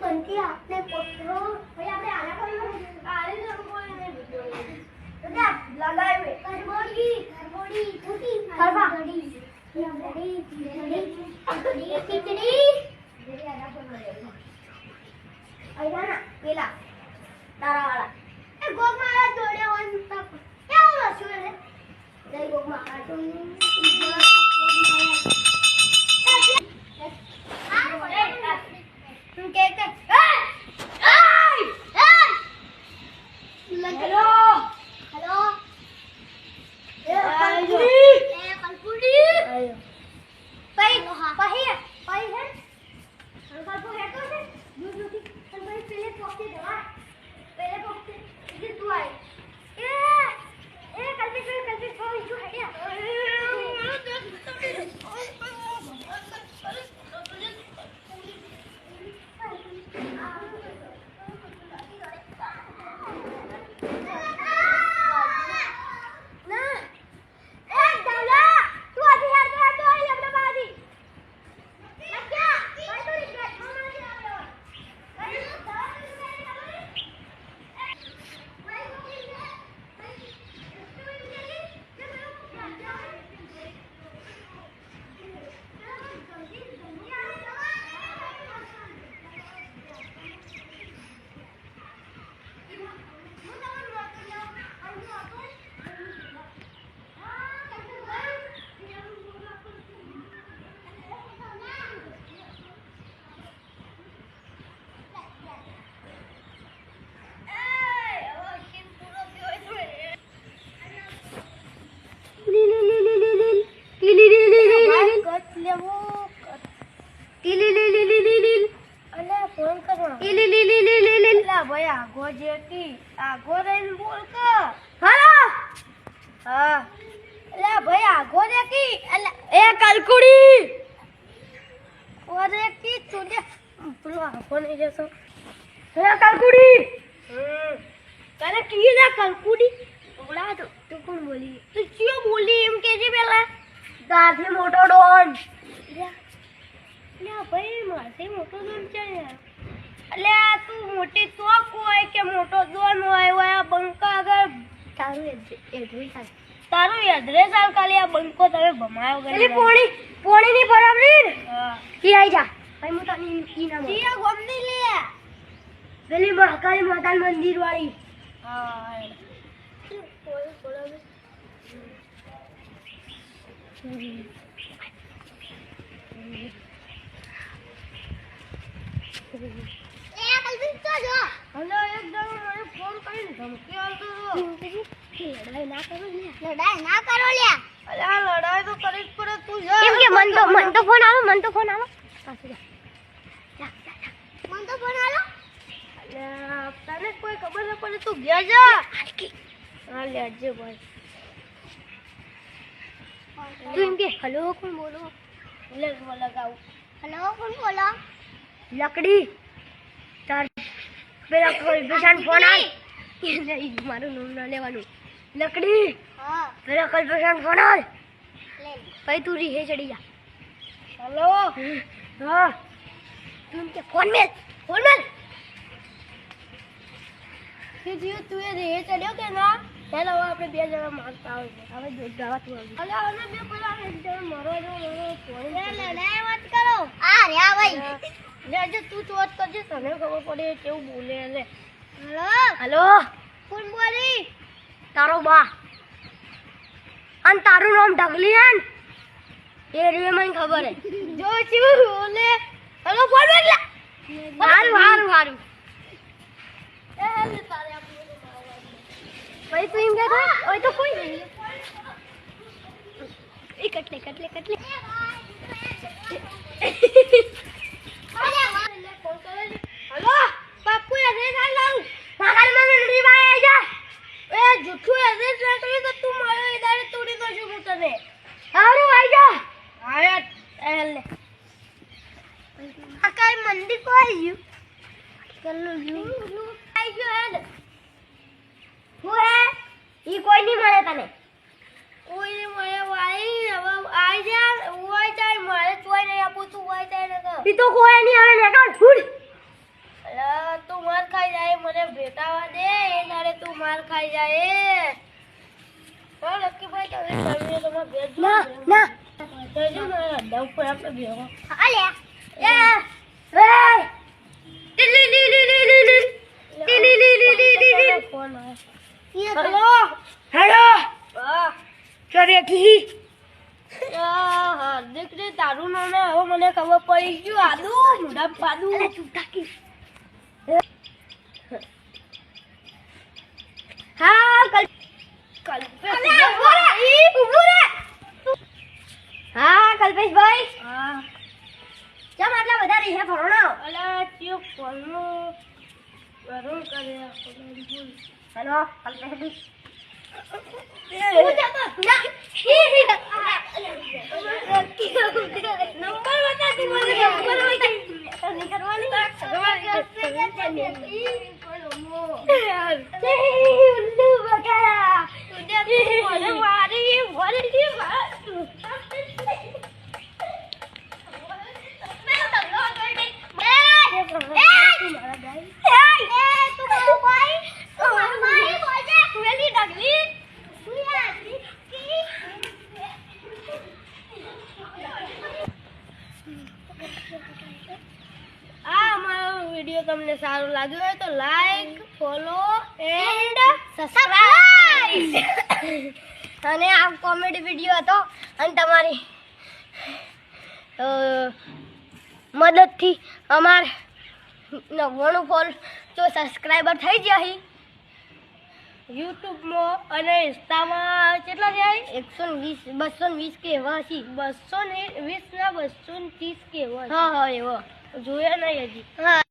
બનતી આપણે પોતરો ભાઈ આપણે આના પર આરે જમવું ને બીજો તો દા લગાવે કરબોડી કરબોડી તૂટી કરવા ઘડી ઘડી ઘડી ખીચડી ઘડી આના પર મળે આના પેલા તારા વાળા. જય મારા જોડે હોય સુતા કેવું હશું એટલે જય ગોગ કે કે ઇલી લી લી લી લી લી લા. ભાઈ આગો જેટી આગો રહીને બોલ ક. હાલો. હા. લા ભાઈ આગો જેટી એ કલકુડી. ઓરે કી ચુડે પેલો આગો નહીં જશો. હે કલકુડી. તારે કી લા કલકુડી? ઓલા તો તું કોણ બોલી? તું ચિયો બોલી એમ કેજે પેલા? દાઢી મોટો ડોન. લા ભાઈ માથે મોટો ડોન છે યાર એટલે આ તું મોટી ચોક હોય કે મોટો દોન હોય હોય આ બંકો આગળ? તારું એડ્રેસ તારું એડ્રેસ આવે ખાલી આ બંકો તમે ભમાયો ગયો એટલે પોણી પોણી ની બરાબર ને? કી આઈ જા. ભાઈ હું તને ઈ ના જી આ ગોમ લે. પેલી મહાકાળી માતાન મંદિર વાળી હા થોડું થોડું લડાઈ ના કરો લ્યા. અરે આ લડાઈ તો કરી જ પડે તું જા. કેમ કે મન તો મન તો ફોન આવો મન તો ફોન આવો. પાછું જા. મન તો ફોન આવો. અરે તને કોઈ ખબર ન પડે તું ગયા જા. હાલકી હા લે આજે ભાઈ. તું એમ કે હલો કોણ બોલો? એટલે લગાવું હલો કોણ બોલો? લકડી. તાર પેલા કોઈ બીજાને ફોન આવે. મારું નામ ના લેવાનું. लकड़ी। हाँ। मेरा कल पेशन फोना भाई तू रिहे चढ़ी जा। हेलो? हाँ। तू उनके फ़ोन में फ़ोन में। क्यों जीव तू ये रिहे चढ़ियो क्या ना? हेलो आप लोग बिया जरा मारता हो। अब जो गावत हो अलग अलग बिया पला है जरा मरो जो मरो फ़ोन ले ले ले मत करो। आ रहा भाई। तो ले जो तू चोट कर जो समय कब पड़े क्यों बोले हेलो? हेलो? कौन बोली તારો બા અને તારું નામ ઢગલી હે ને એ રે મને ખબર હે. જો ચીવું ઓલે હેલો ફોન બેટલા હારું હારું હારું. ભાઈ તું એમ કે ઓય તો કોઈ નહીં. એ કટલે કટલે કટલે. તને કોઈ મને વાઈ હવે આઈ જા ઓય જાય મારે ચોય નહીં આપું તું ઓય જાય ને ઈ તો કોઈ નહીં આવે નેકળ ફૂડ અલા તું માર ખાઈ જાય મને ભેટાવા દે એ તારે તું માર ખાઈ જાય હા લક્કીભાઈ તમે તમે તમારા ભેટ જો ના ના જજો ને અડ્ડા ઉપર આપણે ભેગો અલે એ એ ટીલી લી લી લી લી લી ટીલી લી લી લી લી લી ફોન આવે હેલો હેલો હેલો હા ચોરે કી આ હાર્દિક ને તારું નામ હવે મને ખબર પડી ગયું આદુ મોઢા પાદુ ચૂટાકી હા કલ કલ્પેશ ઊભો રે હા કલ્પેશભાઈ હા કેમ આટલા બધા રીહે ફરણો અલા ચિયો ફોનનો વરુણ કરે આખો હેલો ના નંબર બતા તું મને નંબર બતા નહીં કરવાની યાર ઉલ્લુ બકારા મને મારી મારી દી આ અમારો વીડિયો તમને સારો લાગ્યો હોય તો લાઈક ફોલો એન્ડ સબસ્ક્રાઇબ અને આ કોમેડી વીડિયો હતો. અને તમારી મદદથી અમાર નવ્વાણું ફોલ તો સબસ્ક્રાઈબર થઈ જાય હી. યુટ્યુબમાં અને ઇન્સ્ટામાં કેટલા જાય એકસો વીસ બસો વીસ કે હશી બસો ને વીસ ના બસો ત્રીસ કેવા હા હા એવો. જોયા નહીં હજી. હા.